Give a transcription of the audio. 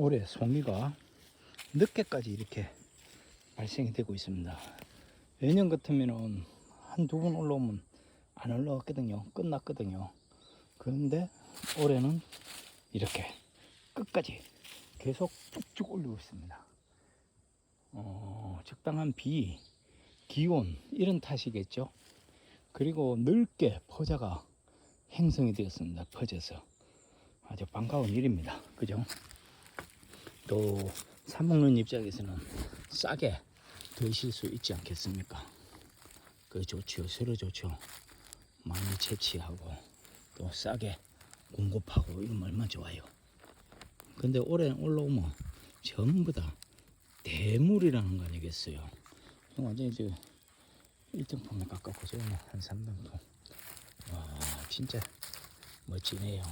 올해 송이가 늦게까지 이렇게 발생이 되고 있습니다. 예년 같으면은 한두 번 올라오면 안 올라왔거든요. 끝났거든요. 그런데 올해는 이렇게 끝까지 계속 쭉쭉 올리고 있습니다. 어, 적당한 비, 기온 이런 탓이겠죠. 그리고 넓게 퍼자가 행성이 되었습니다. 퍼져서 아주 반가운 일입니다. 그죠? 또 사먹는 입장에서는 싸게 드실 수 있지 않겠습니까? 그 좋죠. 서로 좋죠. 많이 채취하고 또 싸게 공급하고 이러면 얼마나 좋아요. 근데 올해 올라오면 전부 다 대물이라는 거 아니겠어요? 완전히 저 1등품에 가깝고 저는 한 3등품. 와 진짜 멋지네요.